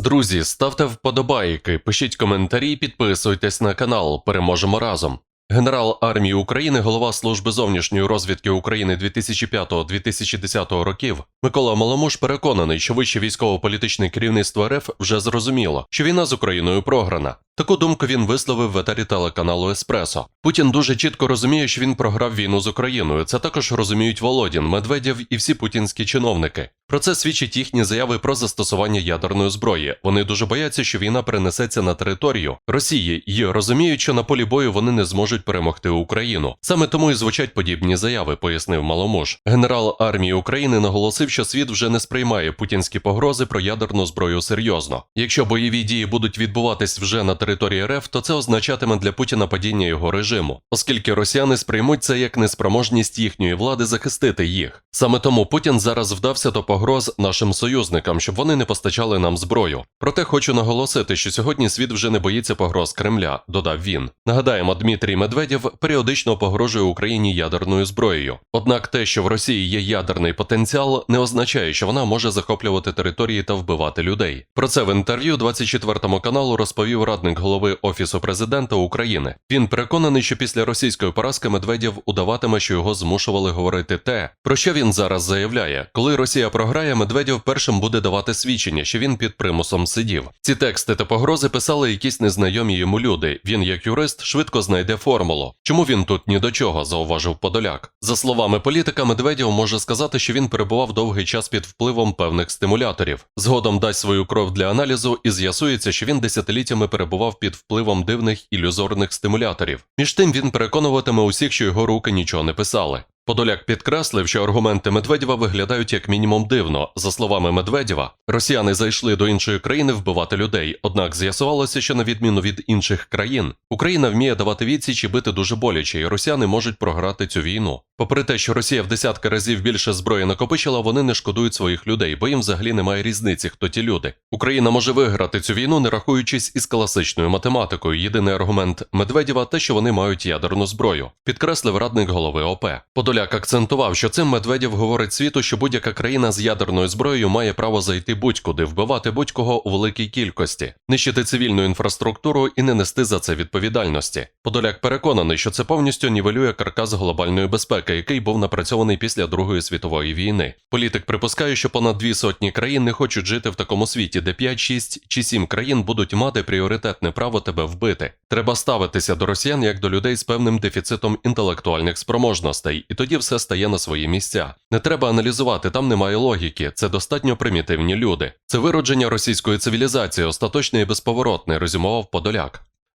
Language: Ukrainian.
Друзі, ставте вподобайки, пишіть коментарі, підписуйтесь на канал. Переможемо разом. Генерал армії України, голова служби зовнішньої розвідки України 2005-2010 років Микола Маломуш переконаний, що вище військово-політичне керівництво РФ вже зрозуміло, що війна з Україною програна. Таку думку він висловив в етері телеканалу Еспресо. Путін дуже чітко розуміє, що він програв війну з Україною. Це також розуміють Володін, Медведєв і всі путінські чиновники. Про це свідчать їхні заяви про застосування ядерної зброї. Вони дуже бояться, що війна перенесеться на територію Росії і розуміють, що на полі бою вони не зможуть перемогти Україну. Саме тому і звучать подібні заяви, пояснив Маломуш. Генерал армії України наголосив, що світ вже не сприймає путінські погрози про ядерну зброю серйозно. Якщо бойові дії будуть відбуватись вже на території РФ, то це означатиме для Путіна падіння його режиму, оскільки росіяни сприймуть це як неспроможність їхньої влади захистити їх. Саме тому Путін зараз вдався до погроз нашим союзникам, щоб вони не постачали нам зброю. Проте хочу наголосити, що сьогодні світ вже не боїться погроз Кремля, додав він. Нагадаємо, Дмитрій Медведєв періодично погрожує Україні ядерною зброєю. Однак те, що в Росії є ядерний потенціал, не означає, що вона може захоплювати території та вбивати людей. Про це в інтерв'ю 24 каналу розповів радник голови Офісу президента України. Він переконаний, що після російської поразки Медведєв удаватиме, що його змушували говорити те, про що він зараз заявляє. Коли Росія програє, Медведєв першим буде давати свідчення, що він під примусом сидів. Ці тексти та погрози писали якісь незнайомі йому люди. Він, як юрист, швидко знайде формулу. Чому він тут ні до чого, зауважив Подоляк. За словами політика, Медведєв може сказати, що він перебував довгий час під впливом певних стимуляторів. Згодом дасть свою кров для аналізу і з'ясується, що він десятиліттями перебував під впливом дивних ілюзорних стимуляторів. Між тим він переконуватиме усіх, що його руки нічого не писали. Подоляк підкреслив, що аргументи Медведєва виглядають як мінімум дивно. За словами Медведєва, росіяни зайшли до іншої країни вбивати людей. Однак з'ясувалося, що на відміну від інших країн, Україна вміє давати відсіч і бити дуже боляче, і росіяни можуть програти цю війну. Попри те, що Росія в десятки разів більше зброї накопичила, вони не шкодують своїх людей, бо їм взагалі немає різниці, хто ті люди. Україна може виграти цю війну, не рахуючись із класичною математикою. Єдиний аргумент Медведєва те, що вони мають ядерну зброю, підкреслив радник голови ОП. Подоляк акцентував, що цим Медведєв говорить світу, що будь-яка країна з ядерною зброєю має право зайти будь-куди, вбивати будь-кого у великій кількості, нищити цивільну інфраструктуру і не нести за це відповідальності. Подоляк переконаний, що це повністю нівелює каркас глобальної безпеки, який був напрацьований після Другої світової війни. Політик припускає, що понад дві сотні країн не хочуть жити в такому світі, де 5, 6 чи 7 країн будуть мати пріоритетне право тебе вбити. Треба ставитися до росіян як до людей з певним дефіцитом інтелектуальних спроможностей, і тоді все стає на свої місця. Не треба аналізувати, там немає логіки, це достатньо примітивні люди. Це виродження російської цивілізації, остаточне і безповоротне, резюмував Подоляк.